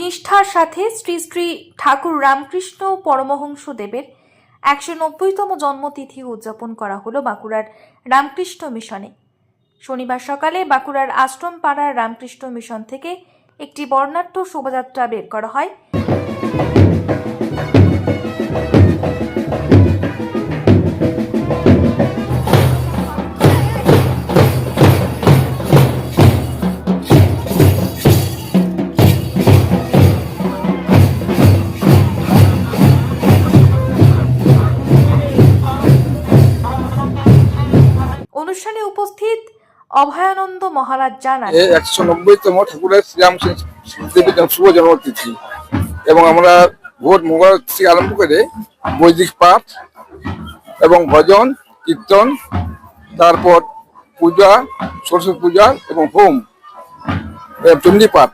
নিষ্ঠার সাথে শ্রী শ্রী ঠাকুর রামকৃষ্ণ পরমহংস দেবের একশো নব্বইতম জন্মতিথি উদযাপন করা হলো বাঁকুড়ার রামকৃষ্ণ মিশনে। শনিবার সকালে বাঁকুড়ার আশ্রম পাড়ার রামকৃষ্ণ মিশন থেকে একটি বর্ণাঢ্য শোভাযাত্রা বের করা হয়। অনুষ্ঠানে উপস্থিত অভয়ানন্দ মহারাজ জানান। একশো নব্বইতম ঠাকুরের শ্রীরাম জন্ম- শুভ জন্মতিথি। এবং আমরা ভোর মঙ্গল থেকে আরম্ভ করে বৈদিক পাঠ এবং ভজন কীর্তন তারপর পূজা সরস্বতী পূজা এবং হোম এ, চণ্ডী পাঠ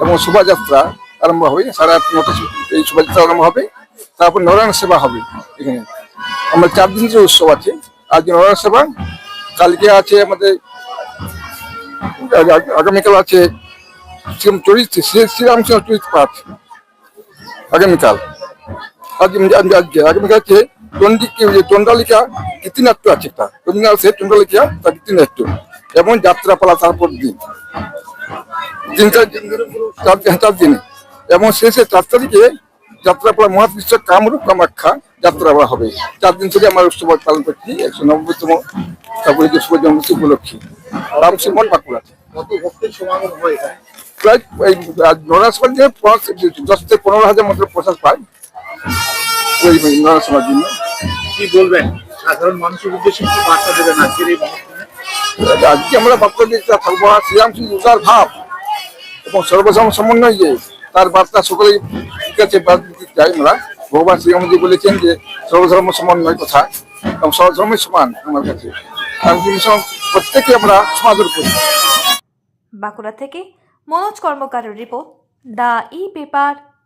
এবং শোভাযাত্রা আরম্ভ হবে। সাড়ে আট নটা এই শোভাযাত্রা আরম্ভ হবে। তারপর নারায়ণ সেবা হবে এখানে। আমরা চার দিন যে উৎসব আছে আজ নারায়ণ সেবা কালকে আছে আমাদের আগামীকাল আছে শ্রীরাম চরিত্র, শ্রী- শ্রীরামকৃষ্ণ চরিত্র পাঠ আগামীকাল। আজ আজ- আজকে আগামীকাল আছে চন্ডী চন্ডালিকা কীর্তিনাট্য আছে একটা। রবীন্দ্রনাথ আছে চন্ডালিকা তার কীর্তিনাট্য। এবং যাত্রাপালা তারপর দিন। তিন চার দিন চার দিন। এবং শেষে চার তারিখে যাত্রাপালা মহাদৃশ্য কামরূপ কামাখ্যা যাত্রাপালা হবে। চার দিন থেকে আমরা উৎসব পালন করছি একশো নব্বইতম যে শুভ জন্মদিন উপলক্ষে। রামসিং মঠ বাঁকুড়াতে হয় এখানে প্রায় এই দশ থেকে পনেরো হাজার মতো প্রসাদ পায়। ওই জন্য। কি বলবেন? সাধারণ মানুষের উদ্দেশ্যে কি বার্তা দেবেন আজকের এই আজকে আমরা বার্তা দিতে থাকব ভাব এবং সর্বসম সমন্বয়। যে তার বার্তা কাছে বাদ দিতে চাই আমরা ভগবান শ্রীরামজি বলেছেন যে সর্বধর্ম সমন্বয় কথা, এবং সর্বধর্মই সমান আমার কাছে। প্রত্যেকে আমরা সমাদর করি। বাঁকুড়া থেকে Manoj কর্মকারের report, the e paper.